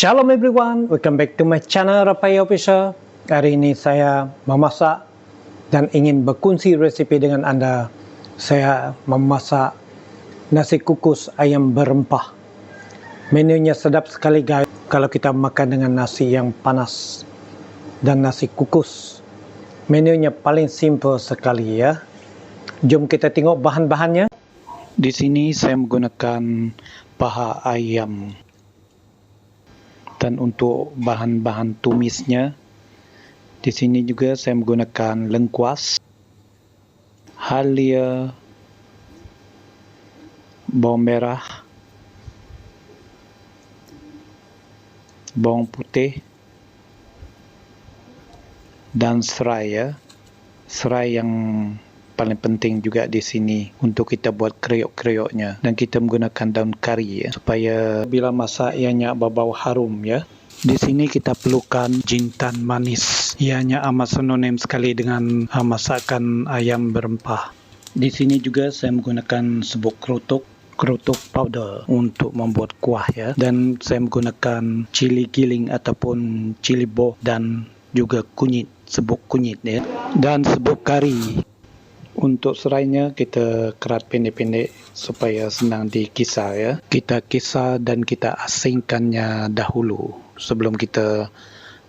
Shalom everyone, welcome back to my channel Rapai Official. Hari ini saya memasak dan ingin berkongsi resipi dengan anda. Saya memasak nasi kukus ayam berempah. Menunya sedap sekali guys kalau kita makan dengan nasi yang panas dan nasi kukus. Menunya paling simple sekali ya. Jom kita tengok bahan-bahannya. Di sini saya menggunakan paha ayam dan untuk bahan-bahan tumisnya. Di sini juga saya menggunakan lengkuas halia bawang merah bawang putih dan serai ya. Serai yang paling penting juga di sini untuk kita buat kriuk-kriuknya dan kita menggunakan daun kari ya. Supaya bila masak ianya berbau harum ya. Di sini kita perlukan jintan manis. Ianya amat sinonim sekali dengan uh, masakan ayam berempah. Di sini juga saya menggunakan sebuk kerutuk kerutuk powder untuk membuat kuah ya. Dan saya menggunakan cili giling ataupun cili boh dan juga kunyit sebuk kunyit ya. Dan sebuk kari untuk serainya kita kerat pendek-pendek supaya senang dikisar ya. Kita kisar dan kita asingkannya dahulu sebelum kita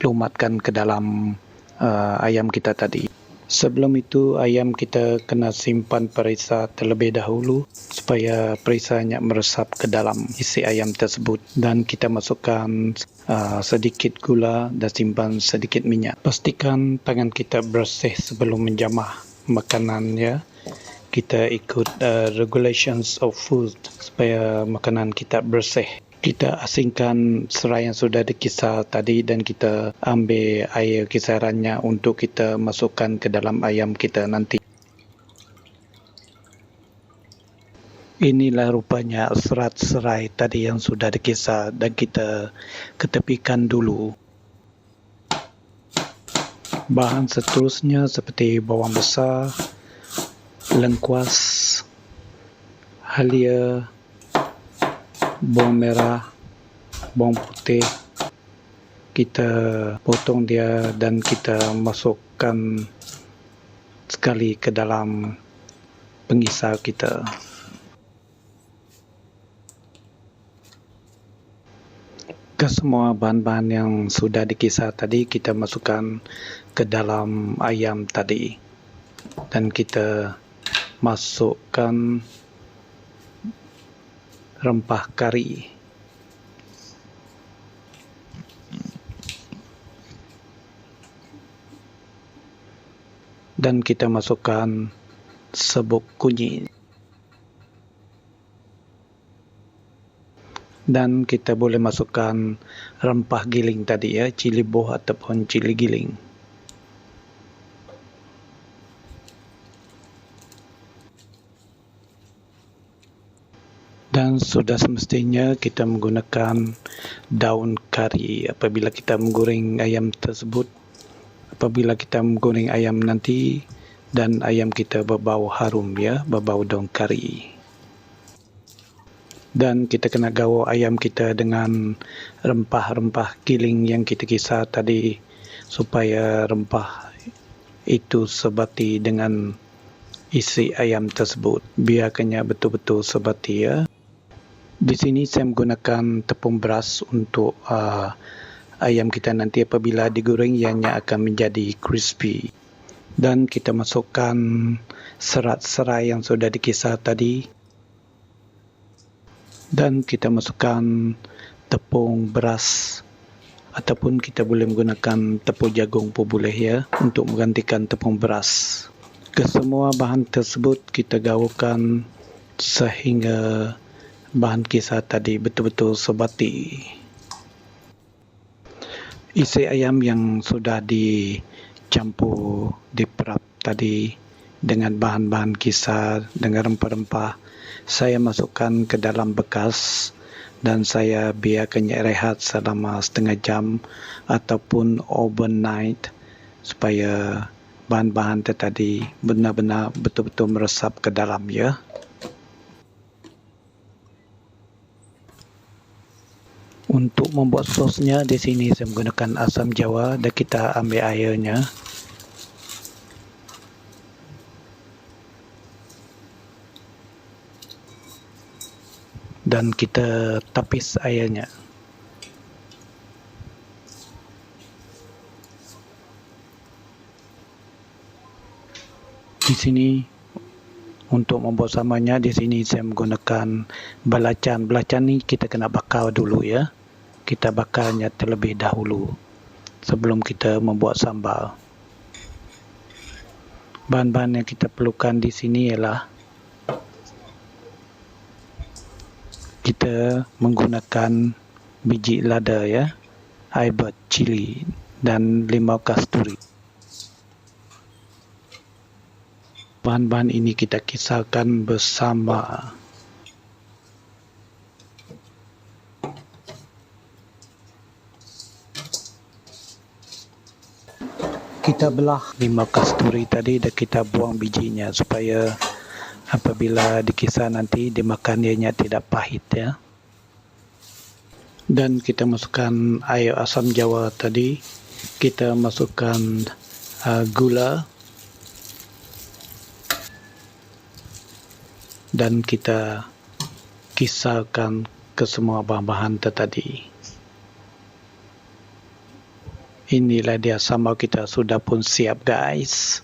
lumatkan ke dalam uh, ayam kita tadi. Sebelum itu ayam kita kena simpan perisa terlebih dahulu supaya perisanya meresap ke dalam isi ayam tersebut dan kita masukkan uh, sedikit gula dan simpan sedikit minyak. Pastikan tangan kita bersih sebelum menjamah makanan ya kita ikut uh, regulations of food supaya makanan kita bersih. Kita asingkan serai yang sudah dikisar tadi dan kita ambil air kisarannya untuk kita masukkan ke dalam ayam kita nanti. Inilah rupanya serat serai tadi yang sudah dikisar dan kita ketepikan dulu bahan seterusnya seperti bawang besar, lengkuas, halia, bawang merah, bawang putih. Kita potong dia dan kita masukkan sekali ke dalam pengisar kita. Ke semua bahan-bahan yang sudah dikisar tadi kita masukkan ke dalam ayam tadi. Dan kita masukkan rempah kari. Dan kita masukkan sebuk kunyit dan kita boleh masukkan rempah giling tadi ya cili boh ataupun cili giling. Dan sudah semestinya kita menggunakan daun kari. Apabila kita menggoreng ayam tersebut apabila kita menggoreng ayam nanti dan ayam kita berbau harum ya berbau daun kari dan kita kena gawa ayam kita dengan rempah-rempah giling yang kita kisar tadi supaya rempah itu sebati dengan isi ayam tersebut. Biarkannya betul-betul sebati ya. Di sini saya menggunakan tepung beras untuk uh, ayam kita nanti apabila digoreng ianya akan menjadi crispy. Dan kita masukkan serat serai yang sudah dikisar tadi dan kita masukkan tepung beras ataupun kita boleh menggunakan tepung jagung pun boleh ya untuk menggantikan tepung beras. Kesemua bahan tersebut kita gaulkan sehingga bahan kisar tadi betul-betul sebati. Isi ayam yang sudah dicampur diperap tadi dengan bahan-bahan kisar dengan rempah-rempah saya masukkan ke dalam bekas dan saya biarkannya rehat selama setengah jam ataupun overnight supaya bahan-bahan tadi benar-benar betul-betul meresap ke dalam ya. Untuk membuat sosnya di sini saya menggunakan asam jawa dan kita ambil airnya. Dan kita tapis airnya. Di sini untuk membuat samanya di sini saya menggunakan belacan. Belacan ni kita kena bakar dulu ya. Kita bakarnya terlebih dahulu sebelum kita membuat sambal. Bahan-bahan yang kita perlukan di sini ialah kita menggunakan biji lada ya, air cili dan limau kasturi. bahan-bahan ini kita kisahkan bersama. Kita belah lima kasturi tadi dan kita buang bijinya supaya apabila dikisar nanti dimakan ianya tidak pahit ya. Dan kita masukkan air asam jawa tadi. Kita masukkan uh, gula dan kita kisahkan ke semua bahan-bahan tadi. Inilah dia sambal kita sudah pun siap guys.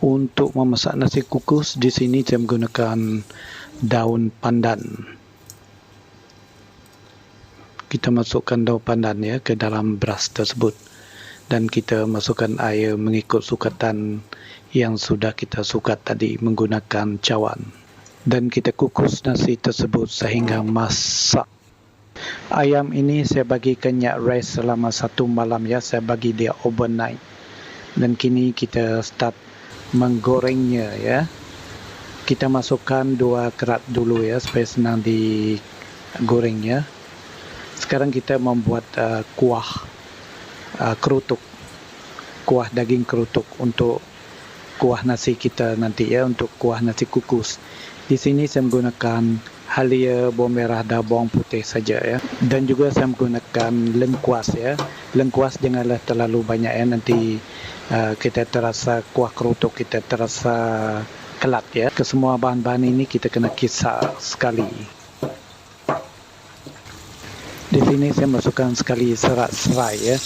Untuk memasak nasi kukus di sini saya menggunakan daun pandan. Kita masukkan daun pandan ya ke dalam beras tersebut. Dan kita masukkan air mengikut sukatan yang sudah kita sukat tadi menggunakan cawan. Dan kita kukus nasi tersebut sehingga masak. Ayam ini saya bagi kenyak rest selama satu malam ya. Saya bagi dia overnight. Dan kini kita start menggorengnya ya. Kita masukkan dua kerat dulu ya supaya senang digorengnya. Sekarang kita membuat uh, kuah uh, kerutuk. Kuah daging kerutuk untuk kuah nasi kita nanti ya untuk kuah nasi kukus. Di sini saya menggunakan halia, bawang merah dan bawang putih saja ya. Dan juga saya menggunakan lengkuas ya. Lengkuas janganlah terlalu banyak ya nanti uh, kita terasa kuah kerutuk kita terasa kelat ya. Kesemua bahan-bahan ini kita kena kisar sekali. Di sini saya masukkan sekali serat serai ya.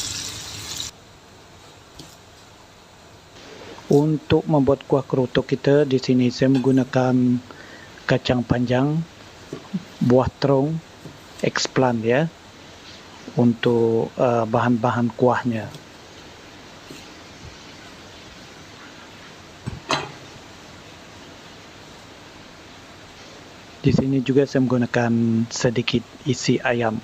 Untuk membuat kuah kerutuk kita di sini saya menggunakan kacang panjang, buah terung, eggplant ya untuk uh, bahan-bahan kuahnya. Di sini juga saya menggunakan sedikit isi ayam.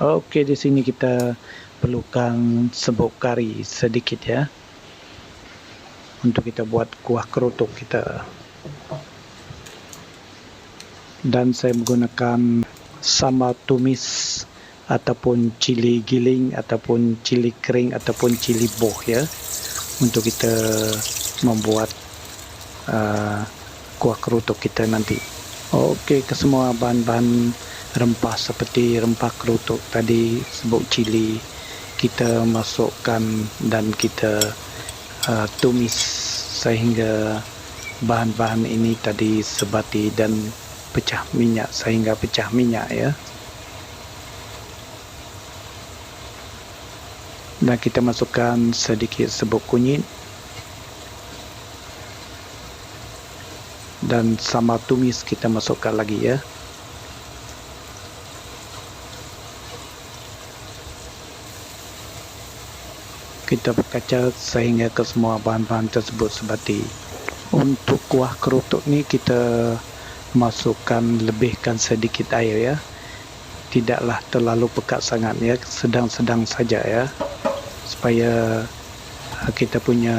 Okey, di sini kita perlukan sebuk kari sedikit ya untuk kita buat kuah kerutuk kita. Dan saya menggunakan sambal tumis ataupun cili giling ataupun cili kering ataupun cili boh ya untuk kita membuat uh, kuah kerutuk kita nanti. Okey, kesemua bahan-bahan rempah seperti rempah kerutuk tadi, sebut cili, kita masukkan dan kita uh, tumis sehingga bahan-bahan ini tadi sebati dan pecah minyak sehingga pecah minyak ya. Dan kita masukkan sedikit sebuk kunyit. Dan sama tumis kita masukkan lagi ya kita berkaca sehingga ke semua bahan-bahan tersebut seperti untuk kuah kerutuk ni kita masukkan lebihkan sedikit air ya. Tidaklah terlalu pekat sangat ya. Sedang-sedang saja ya. Supaya uh, kita punya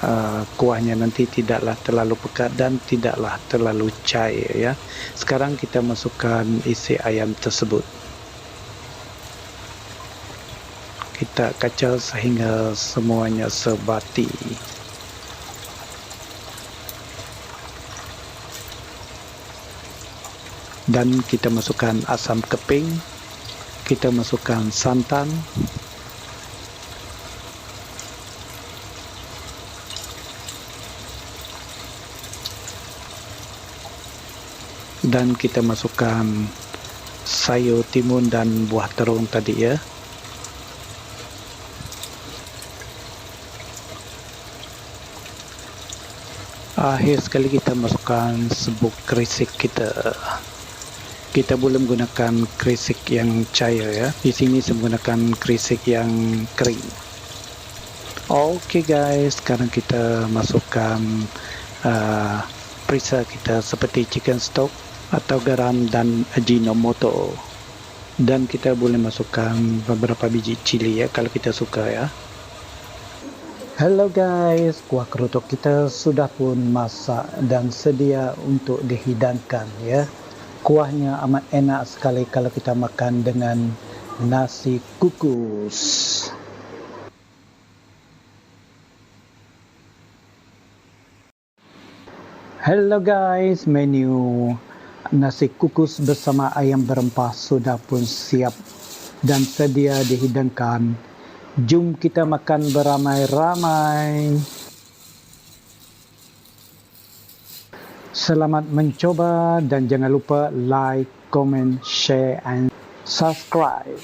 uh, kuahnya nanti tidaklah terlalu pekat dan tidaklah terlalu cair ya. Sekarang kita masukkan isi ayam tersebut kita kacau sehingga semuanya sebati. Dan kita masukkan asam keping kita masukkan santan dan kita masukkan sayur timun dan buah terung tadi ya akhir sekali kita masukkan sebuk kerisik kita. Kita boleh menggunakan kerisik yang cair ya. Di sini saya menggunakan kerisik yang kering. Ok guys. Sekarang kita masukkan uh, perisa kita seperti chicken stock atau garam dan ajinomoto. Dan kita boleh masukkan beberapa biji cili ya kalau kita suka ya Hello guys, kuah kerutuk kita sudah pun masak dan sedia untuk dihidangkan ya. Kuahnya amat enak sekali kalau kita makan dengan nasi kukus. Hello guys, menu nasi kukus bersama ayam berempah sudah pun siap dan sedia dihidangkan Jom kita makan beramai-ramai. Selamat mencoba dan jangan lupa like, comment, share and subscribe.